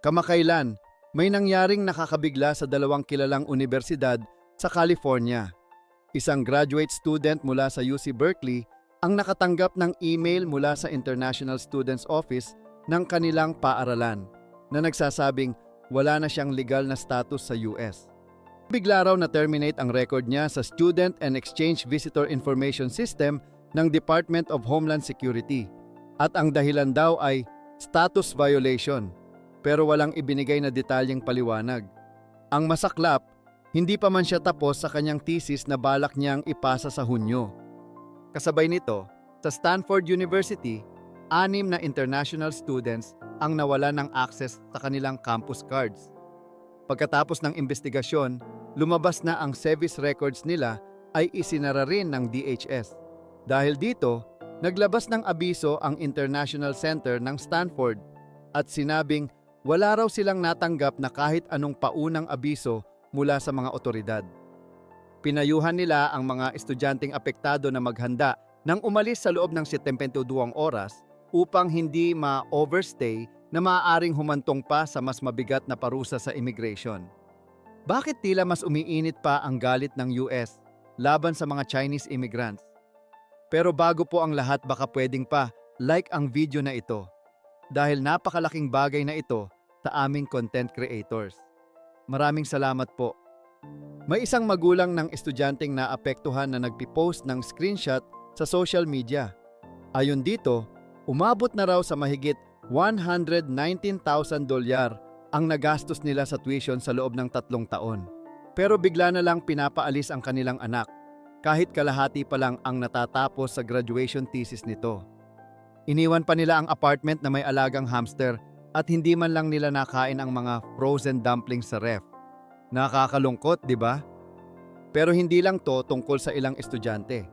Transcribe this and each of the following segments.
Kamakailan, may nangyaring nakakabigla sa dalawang kilalang universidad sa California. Isang graduate student mula sa UC Berkeley ang nakatanggap ng email mula sa International Students Office ng kanilang paaralan na nagsasabing wala na siyang legal na status sa US. Bigla raw na-terminate ang record niya sa Student and Exchange Visitor Information System ng Department of Homeland Security. At ang dahilan daw ay status violation, pero walang ibinigay na detalyeng paliwanag. Ang masaklap, hindi pa man siya tapos sa kanyang thesis na balak niyang ipasa sa Hunyo. Kasabay nito, sa Stanford University, anim na international students ang nawala ng access sa kanilang campus cards. Pagkatapos ng investigasyon, lumabas na ang service records nila ay isinara rin ng DHS. Dahil dito, naglabas ng abiso ang International Center ng Stanford at sinabing wala raw silang natanggap na kahit anong paunang abiso mula sa mga otoridad. Pinayuhan nila ang mga estudyanteng apektado na maghanda nang umalis sa loob ng 72 oras upang hindi ma-overstay na maaaring humantong pa sa mas mabigat na parusa sa immigration. Bakit tila mas umiinit pa ang galit ng US laban sa mga Chinese immigrants? Pero bago po ang lahat baka pwedeng pa like ang video na ito dahil napakalaking bagay na ito sa aming content creators. Maraming salamat po. May isang magulang ng estudyanteng naapektuhan na nagpipost ng screenshot sa social media. Ayon dito, umabot na raw sa mahigit 119,000 dolyar ang nagastos nila sa tuition sa loob ng tatlong taon. Pero bigla na lang pinapaalis ang kanilang anak, kahit kalahati pa lang ang natatapos sa graduation thesis nito. Iniwan pa nila ang apartment na may alagang hamster at hindi man lang nila nakain ang mga frozen dumplings sa ref. Nakakalungkot, di ba? Pero hindi lang to tungkol sa ilang estudyante.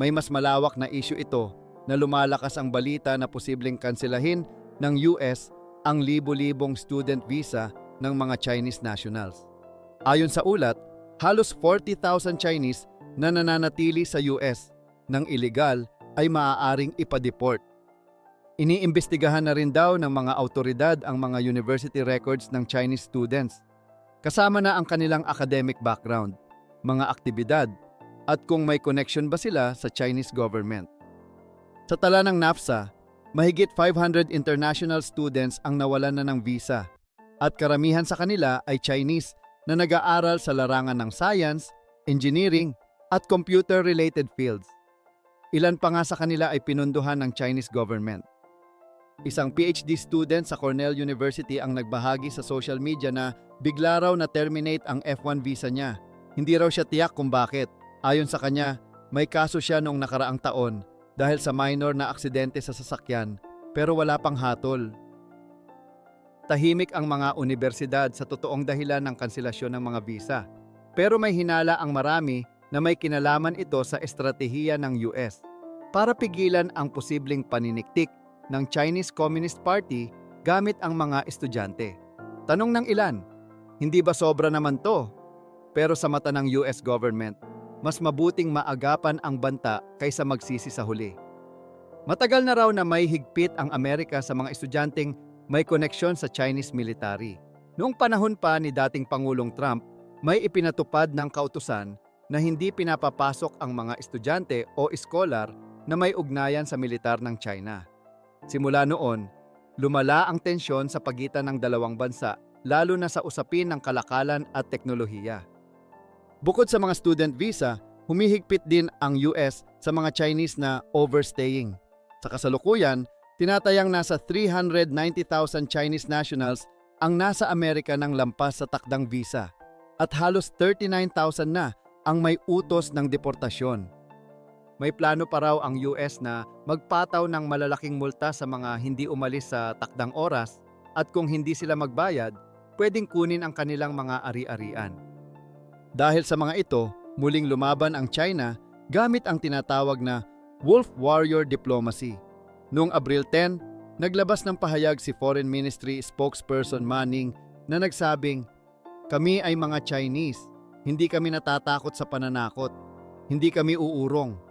May mas malawak na issue ito na lumalakas ang balita na posibleng kanselahin ng US ang libo-libong student visa ng mga Chinese nationals. Ayon sa ulat, halos 40,000 Chinese na nananatili sa US ng illegal ay maaaring ipadeport. Iniimbestigahan na rin daw ng mga autoridad ang mga university records ng Chinese students, kasama na ang kanilang academic background, mga aktibidad, at kung may connection ba sila sa Chinese government. Sa tala ng NAFSA, mahigit 500 international students ang nawalan na ng visa at karamihan sa kanila ay Chinese na nag-aaral sa larangan ng science, engineering, at computer-related fields. Ilan pa nga sa kanila ay pinunduhan ng Chinese government. Isang PhD student sa Cornell University ang nagbahagi sa social media na bigla raw na terminate ang F1 visa niya. Hindi raw siya tiyak kung bakit. Ayon sa kanya, may kaso siya noong nakaraang taon dahil sa minor na aksidente sa sasakyan pero wala pang hatol. Tahimik ang mga universidad sa totoong dahilan ng kanselasyon ng mga visa. Pero may hinala ang marami na may kinalaman ito sa estratehiya ng US para pigilan ang posibleng paniniktik ng Chinese Communist Party gamit ang mga estudyante. Tanong ng ilan, hindi ba sobra naman to? Pero sa mata ng US government, mas mabuting maagapan ang banta kaysa magsisi sa huli. Matagal na raw na may higpit ang Amerika sa mga estudyanteng may koneksyon sa Chinese military. Noong panahon pa ni dating Pangulong Trump, may ipinatupad ng kautusan na hindi pinapapasok ang mga estudyante o scholar na may ugnayan sa militar ng China. Simula noon, lumala ang tensyon sa pagitan ng dalawang bansa lalo na sa usapin ng kalakalan at teknolohiya. Bukod sa mga student visa, humihigpit din ang US sa mga Chinese na overstaying. Sa kasalukuyan, tinatayang nasa 390,000 Chinese nationals ang nasa Amerika ng lampas sa takdang visa at halos 39,000 na ang may utos ng deportasyon. May plano pa raw ang US na magpataw ng malalaking multa sa mga hindi umalis sa takdang oras at kung hindi sila magbayad, pwedeng kunin ang kanilang mga ari-arian. Dahil sa mga ito, muling lumaban ang China gamit ang tinatawag na Wolf Warrior Diplomacy. Noong Abril 10, naglabas ng pahayag si Foreign Ministry spokesperson Manning na nagsabing, Kami ay mga Chinese, hindi kami natatakot sa pananakot, hindi kami uurong.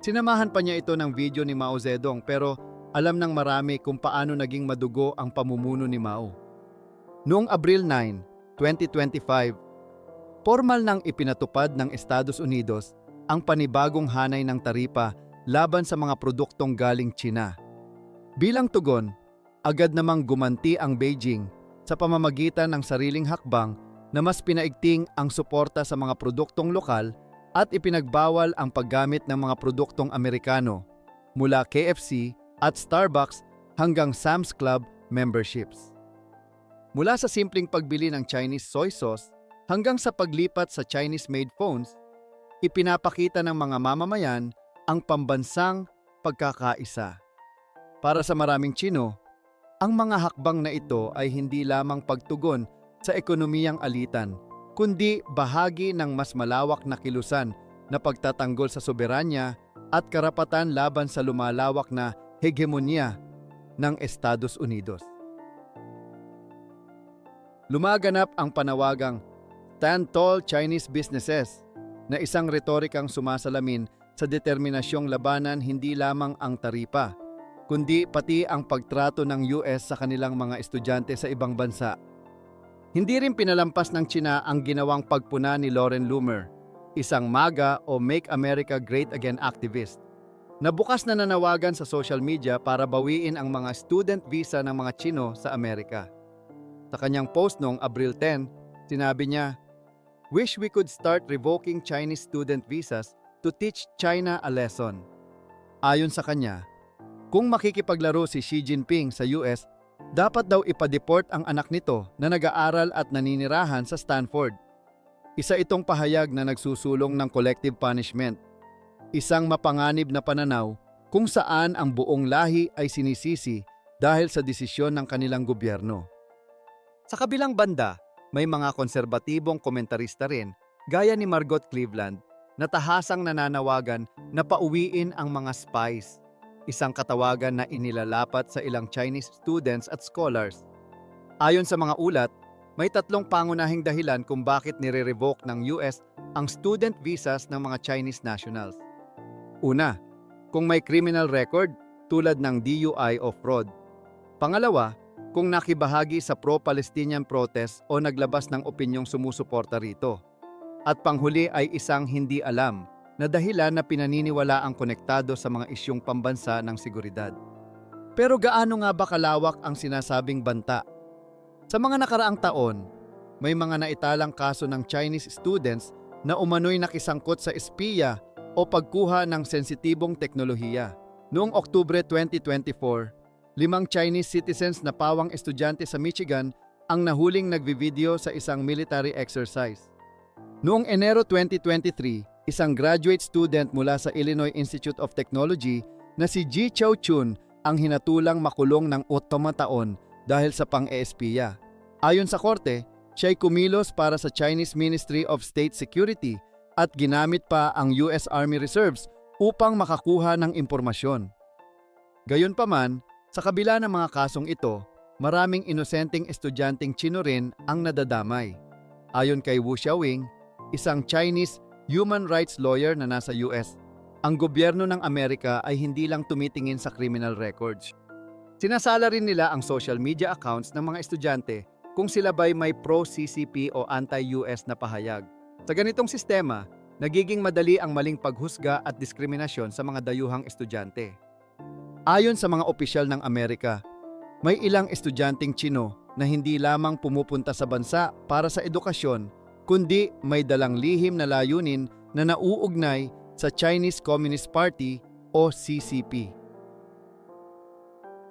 Sinamahan pa niya ito ng video ni Mao Zedong pero alam ng marami kung paano naging madugo ang pamumuno ni Mao. Noong Abril 9, 2025, formal nang ipinatupad ng Estados Unidos ang panibagong hanay ng taripa laban sa mga produktong galing China. Bilang tugon, agad namang gumanti ang Beijing sa pamamagitan ng sariling hakbang na mas pinaigting ang suporta sa mga produktong lokal at ipinagbawal ang paggamit ng mga produktong Amerikano mula KFC at Starbucks hanggang Sam's Club memberships. Mula sa simpleng pagbili ng Chinese soy sauce hanggang sa paglipat sa Chinese-made phones, ipinapakita ng mga mamamayan ang pambansang pagkakaisa. Para sa maraming Chino, ang mga hakbang na ito ay hindi lamang pagtugon sa ekonomiyang alitan, kundi bahagi ng mas malawak na kilusan na pagtatanggol sa soberanya at karapatan laban sa lumalawak na hegemonya ng Estados Unidos. Lumaganap ang panawagang Stand Tall Chinese Businesses na isang retorikang sumasalamin sa determinasyong labanan hindi lamang ang taripa, kundi pati ang pagtrato ng US sa kanilang mga estudyante sa ibang bansa. Hindi rin pinalampas ng China ang ginawang pagpuna ni Lauren Loomer, isang MAGA o Make America Great Again activist, na bukas na nanawagan sa social media para bawiin ang mga student visa ng mga Chino sa Amerika. Sa kanyang post noong Abril 10, sinabi niya, Wish we could start revoking Chinese student visas to teach China a lesson. Ayon sa kanya, kung makikipaglaro si Xi Jinping sa US, dapat daw ipadeport ang anak nito na nag-aaral at naninirahan sa Stanford. Isa itong pahayag na nagsusulong ng collective punishment. Isang mapanganib na pananaw kung saan ang buong lahi ay sinisisi dahil sa desisyon ng kanilang gobyerno. Sa kabilang banda, may mga konserbatibong komentarista rin gaya ni Margot Cleveland na tahasang nananawagan na pauwiin ang mga spies, isang katawagan na inilalapat sa ilang Chinese students at scholars. Ayon sa mga ulat, may tatlong pangunahing dahilan kung bakit nire-revoke ng US ang student visas ng mga Chinese nationals. Una, kung may criminal record tulad ng DUI o fraud. Pangalawa, kung nakibahagi sa pro-Palestinian protest o naglabas ng opinyong sumusuporta rito. At panghuli ay isang hindi alam na dahilan na pinaniniwala ang konektado sa mga isyong pambansa ng seguridad. Pero gaano nga ba kalawak ang sinasabing banta? Sa mga nakaraang taon, may mga naitalang kaso ng Chinese students na umano'y nakisangkot sa espiya o pagkuha ng sensitibong teknolohiya. Noong Oktubre 2024, limang Chinese citizens na pawang estudyante sa Michigan ang nahuling nagvivideo sa isang military exercise. Noong Enero 2023, isang graduate student mula sa Illinois Institute of Technology na si Ji Chao Chun ang hinatulang makulong ng 8 taon dahil sa pang-eespiya. Ayon sa korte, siya'y kumilos para sa Chinese Ministry of State Security at ginamit pa ang US Army Reserves upang makakuha ng impormasyon. Gayunpaman, sa kabila ng mga kasong ito, maraming inosenteng estudyanteng Chino rin ang nadadamay. Ayon kay Wu Xiaowing, isang Chinese human rights lawyer na nasa US, ang gobyerno ng Amerika ay hindi lang tumitingin sa criminal records. Sinasala rin nila ang social media accounts ng mga estudyante kung sila ba'y may pro-CCP o anti-US na pahayag. Sa ganitong sistema, nagiging madali ang maling paghusga at diskriminasyon sa mga dayuhang estudyante. Ayon sa mga opisyal ng Amerika, may ilang estudyanteng Chino na hindi lamang pumupunta sa bansa para sa edukasyon, kundi may dalang lihim na layunin na nauugnay sa Chinese Communist Party o CCP.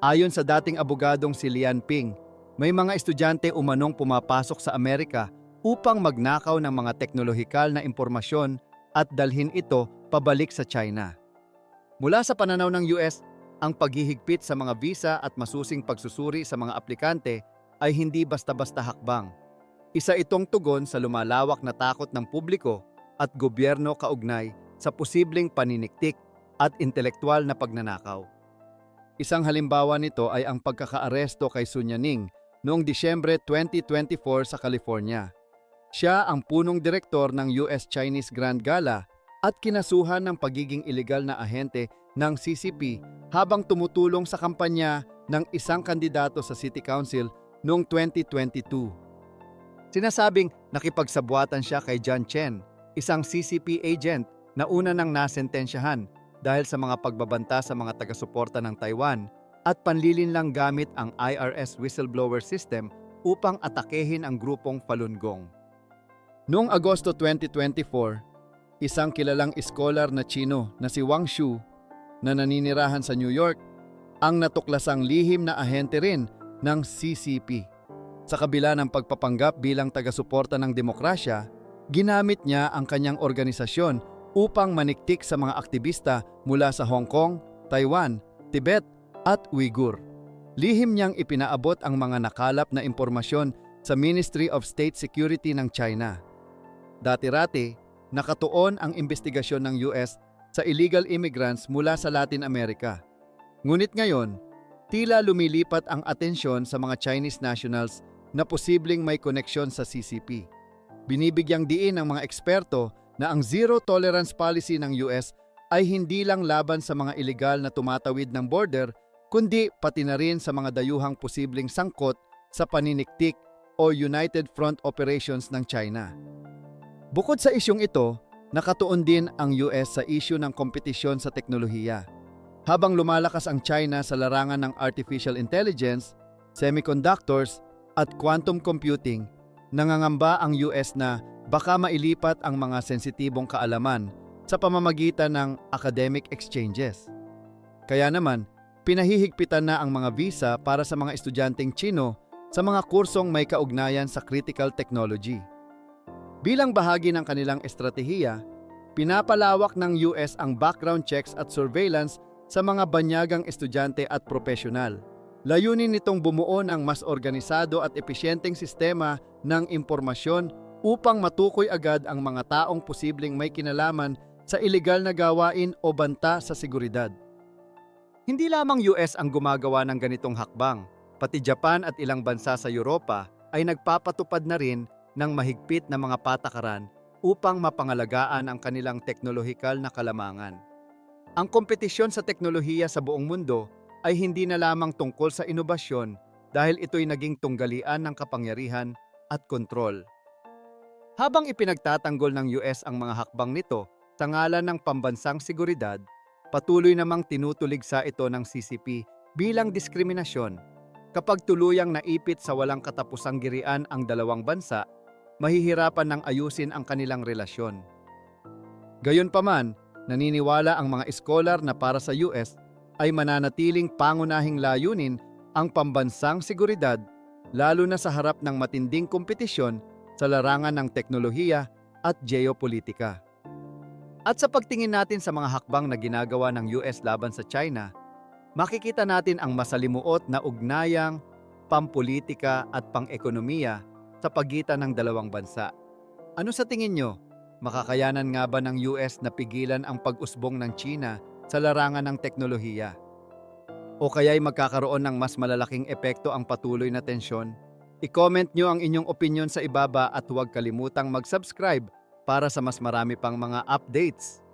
Ayon sa dating abogadong si Lian Ping, may mga estudyante umanong pumapasok sa Amerika upang magnakaw ng mga teknolohikal na impormasyon at dalhin ito pabalik sa China. Mula sa pananaw ng US, ang paghihigpit sa mga visa at masusing pagsusuri sa mga aplikante ay hindi basta-basta hakbang. Isa itong tugon sa lumalawak na takot ng publiko at gobyerno kaugnay sa posibleng paniniktik at intelektual na pagnanakaw. Isang halimbawa nito ay ang pagkakaaresto kay Sun Yaning noong Disyembre 2024 sa California. Siya ang punong direktor ng US-Chinese Grand Gala at kinasuhan ng pagiging ilegal na ahente ng CCP habang tumutulong sa kampanya ng isang kandidato sa City Council noong 2022. Sinasabing nakipagsabuatan siya kay John Chen, isang CCP agent na una nang nasentensyahan dahil sa mga pagbabanta sa mga taga-suporta ng Taiwan at panlilinlang gamit ang IRS whistleblower system upang atakehin ang grupong Falun Gong. Noong Agosto 2024, isang kilalang iskolar na Chino na si Wang Shu na naninirahan sa New York ang natuklasang lihim na ahente rin ng CCP. Sa kabila ng pagpapanggap bilang taga-suporta ng demokrasya, ginamit niya ang kanyang organisasyon upang maniktik sa mga aktivista mula sa Hong Kong, Taiwan, Tibet at Uyghur. Lihim niyang ipinaabot ang mga nakalap na impormasyon sa Ministry of State Security ng China. Dati-rati, nakatuon ang investigasyon ng US sa illegal immigrants mula sa Latin America. Ngunit ngayon, tila lumilipat ang atensyon sa mga Chinese nationals na posibleng may koneksyon sa CCP. Binibigyang diin ng mga eksperto na ang zero tolerance policy ng US ay hindi lang laban sa mga ilegal na tumatawid ng border, kundi pati na rin sa mga dayuhang posibleng sangkot sa paniniktik o United Front Operations ng China. Bukod sa isyong ito, nakatuon din ang US sa isyu ng kompetisyon sa teknolohiya. Habang lumalakas ang China sa larangan ng artificial intelligence, semiconductors at quantum computing, nangangamba ang US na baka mailipat ang mga sensitibong kaalaman sa pamamagitan ng academic exchanges. Kaya naman, pinahihigpitan na ang mga visa para sa mga estudyanteng Chino sa mga kursong may kaugnayan sa critical technology. Bilang bahagi ng kanilang estratehiya, pinapalawak ng US ang background checks at surveillance sa mga banyagang estudyante at profesional. Layunin nitong bumuo ng mas organisado at episyenteng sistema ng impormasyon upang matukoy agad ang mga taong posibleng may kinalaman sa ilegal na gawain o banta sa seguridad. Hindi lamang US ang gumagawa ng ganitong hakbang, pati Japan at ilang bansa sa Europa ay nagpapatupad na rin ng mahigpit na mga patakaran upang mapangalagaan ang kanilang teknolohikal na kalamangan. Ang kompetisyon sa teknolohiya sa buong mundo ay hindi na lamang tungkol sa inobasyon dahil ito'y naging tunggalian ng kapangyarihan at kontrol. Habang ipinagtatanggol ng US ang mga hakbang nito sa ngalan ng pambansang seguridad, patuloy namang tinutuligsa ito ng CCP bilang diskriminasyon. Kapag tuluyang naipit sa walang katapusang girian ang dalawang bansa, mahihirapan ng ayusin ang kanilang relasyon. Gayunpaman, naniniwala ang mga iskolar na para sa US ay mananatiling pangunahing layunin ang pambansang seguridad lalo na sa harap ng matinding kompetisyon sa larangan ng teknolohiya at geopolitika. At sa pagtingin natin sa mga hakbang na ginagawa ng US laban sa China, makikita natin ang masalimuot na ugnayang pampolitika at pang-ekonomiya sa pagitan ng dalawang bansa. Ano sa tingin nyo? Makakayanan nga ba ng US na pigilan ang pag-usbong ng China sa larangan ng teknolohiya? O kaya'y magkakaroon ng mas malalaking epekto ang patuloy na tensyon? I-comment nyo ang inyong opinion sa ibaba at huwag kalimutang mag-subscribe para sa mas marami pang mga updates.